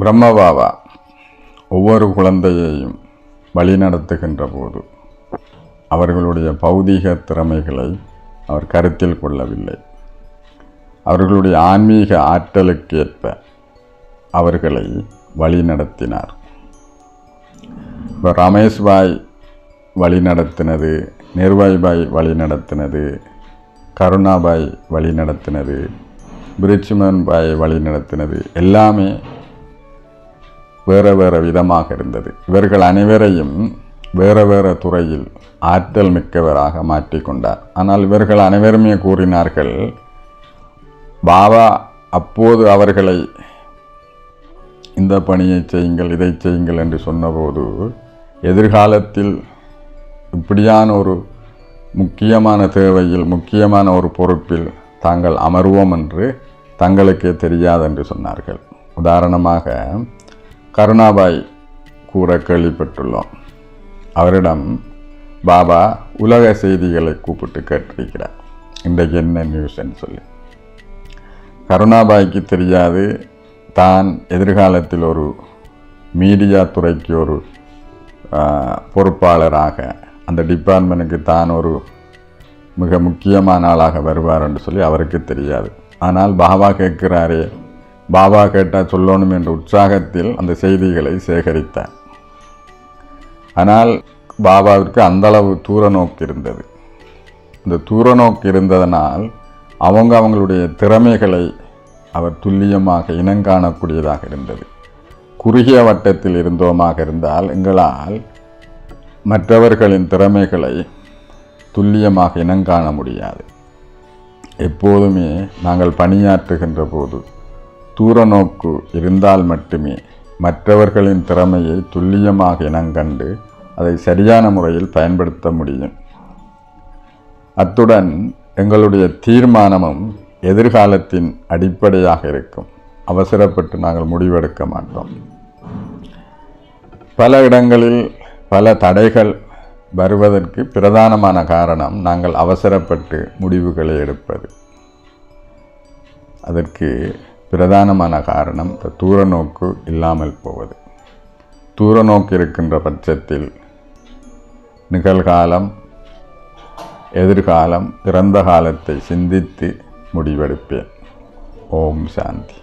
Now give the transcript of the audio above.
பிரம்மபாபா ஒவ்வொரு குழந்தையையும் வழிநடத்துகின்ற போது அவர்களுடைய பௌதீக திறமைகளை அவர் கருத்தில் கொள்ளவில்லை. அவர்களுடைய ஆன்மீக ஆற்றலுக்கேற்ப அவர்களை வழிநடத்தினார். இப்போ ரமேஷ்பாய் வழிநடத்தினது வழி நடத்தினது நிர்வாய்பாய் வழி நடத்தினது கருணாபாய் வழி நடத்தினது பிரிட்ஜ்மன் பாய் வழி நடத்தினது எல்லாமே வேறு வேறு விதமாக இருந்தது. இவர்கள் அனைவரையும் வேறு வேறு துறையில் ஆற்றல் மிக்கவராக மாற்றிக்கொண்டார் ஆனால் இவர்கள் அனைவருமே கூறினார்கள் பாபா அப்போது அவர்களை இந்த பணியை செய்யுங்கள் இதை செய்யுங்கள் என்று சொன்னபோது எதிர்காலத்தில் இப்படியான ஒரு முக்கியமான தேவையில் முக்கியமான ஒரு பொறுப்பில் தாங்கள் அமர்வோம் என்று தங்களுக்கே தெரியாது என்று சொன்னார்கள். உதாரணமாக கருணாபாய் கூற கேள்விப்பட்டுள்ளோம். அவரிடம் பாபா உலக செய்திகளை கூப்பிட்டு கேட்டிருக்கிறார். இன்றைக்கு என்ன நியூஸ்ன்னு சொல்லி. கருணாபாய்க்கு தெரியாது தான் எதிர்காலத்தில் ஒரு மீடியா துறைக்கு ஒரு பொறுப்பாளராக அந்த டிபார்ட்மெண்ட்டுக்கு தான் ஒரு மிக முக்கியமான ஆளாக வருவார் என்று சொல்லி அவருக்கு தெரியாது. ஆனால் பாபா கேட்கிறாரே பாபா கேட்டால் சொல்லணும் என்ற உற்சாகத்தில் அந்த செய்திகளை சேகரித்தார் ஆனால் பாபாவிற்கு அந்தளவு தூர நோக்கு இருந்தது. இந்த தூர நோக்கு இருந்ததனால் அவங்க அவங்களுடைய திறமைகளை அவர் துல்லியமாக இனங்காணக்கூடியதாக இருந்தது. குறுகிய வட்டத்தில் இருந்தோமாக இருந்தால் எங்களால் மற்றவர்களின் திறமைகளை துல்லியமாக இனங்காண முடியாது. எப்போதுமே நாங்கள் பணியாற்றுகின்ற போது தூர நோக்கு இருந்தால் மட்டுமே மற்றவர்களின் திறமையை துல்லியமாக இனங்கண்டு அதை சரியான முறையில் பயன்படுத்த முடியும். அத்துடன் எங்களுடைய தீர்மானமும் எதிர்காலத்தின் அடிப்படையாக இருக்கும். அவசரப்பட்டு நாங்கள் முடிவெடுக்க மாட்டோம். பல இடங்களில் பல தடைகள் வருவதற்கு பிரதானமான காரணம் நாங்கள் அவசரப்பட்டு முடிவுகளை எடுப்பது. அதற்கு பிரதானமான காரணம் இந்த தூர நோக்கு இல்லாமல் போவது. தூர நோக்கு இருக்கின்ற பட்சத்தில் நிகழ்காலம் எதிர்காலம் பிறந்த காலத்தை சிந்தித்து முடிவெடுப்பேன். ஓம் சாந்தி.